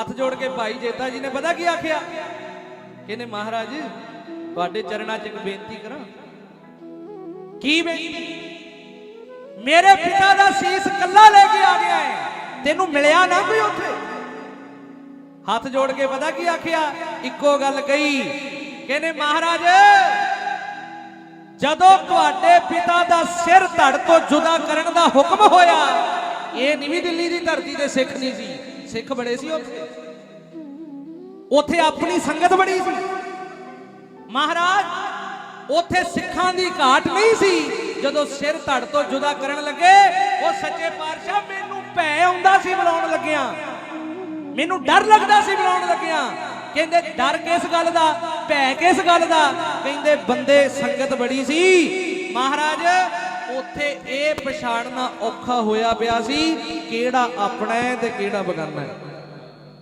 ਹੱਥ ਜੋੜ ਕੇ ਭਾਈ ਜੇਤਾ ਜੀ ਨੇ ਪਤਾ ਕੀ ਆਖਿਆ? ਕਹਿੰਦੇ, ਮਹਾਰਾਜ, ਤੁਹਾਡੇ ਚਰਨਾਂ 'ਚ ਇੱਕ ਬੇਨਤੀ ਕਰਾਂ। ਕੀ ਬੇਨਤੀ? ਮੇਰੇ ਪਿਤਾ ਦਾ ਸੀਸ ਕੱਲਾ ਲੈ ਕੇ ਆ ਗਿਆ ਹੈ। ਤੈਨੂੰ ਮਿਲਿਆ ਨਾ ਕੋਈ ਉੱਥੇ? ਹੱਥ ਜੋੜ ਕੇ ਪਤਾ ਕੀ ਆਖਿਆ? ਇੱਕੋ ਗੱਲ ਕਹੀ। ਕਹਿੰਦੇ, ਮਹਾਰਾਜ, ਜਦੋਂ ਤੁਹਾਡੇ ਪਿਤਾ ਦਾ ਸਿਰ ਧੜ ਤੋਂ ਜੁਦਾ ਕਰਨ ਦਾ ਹੁਕਮ ਹੋਇਆ, ਇਹ ਨਵੀਂ ਦਿੱਲੀ ਦੀ ਧਰਤੀ ਦੇ ਸਿੱਖ ਨਹੀਂ ਸੀ। ਸਿੱਖ ਬੜੇ ਸੀ ਉੱਥੇ ਉੱਥੇ ਆਪਣੀ ਸੰਗਤ ਬੜੀ ਸੀ। ਮਹਾਰਾਜ, ਉੱਥੇ ਸਿੱਖਾਂ ਦੀ ਘਾਟ ਨਹੀਂ ਸੀ। ਜਦੋਂ ਸਿਰ ਧੜ ਤੋਂ ਜੁਦਾ ਕਰਨ ਲੱਗੇ, ਉਹ ਸੱਚੇ ਪਾਤਸ਼ਾਹ ਮੈਨੂੰ ਭੈ ਆਉਂਦਾ ਸੀ ਬੁਲਾਉਣ ਲੱਗਿਆ। ਮੈਨੂੰ ਡਰ ਲੱਗਦਾ ਸੀ ਬੁਲਾਉਣ ਲੱਗਿਆ। ਕਹਿੰਦੇ, ਡਰ ਕਿਸ ਗੱਲ ਦਾ? ਭੈ ਕਿਸ ਗੱਲ ਦਾ? ਕਹਿੰਦੇ, ਬੰਦੇ ਸੰਗਤ ਬੜੀ ਸੀ। ਮਹਾਰਾਜ ਉੱਥੇ ਇਹ ਪਛਾਣਨਾ ਔਖਾ ਹੋਇਆ ਪਿਆ ਸੀ ਕਿਹੜਾ ਆਪਣਾ ਹੈ ਤੇ ਕਿਹੜਾ ਬਗਾਨਾ ਹੈ।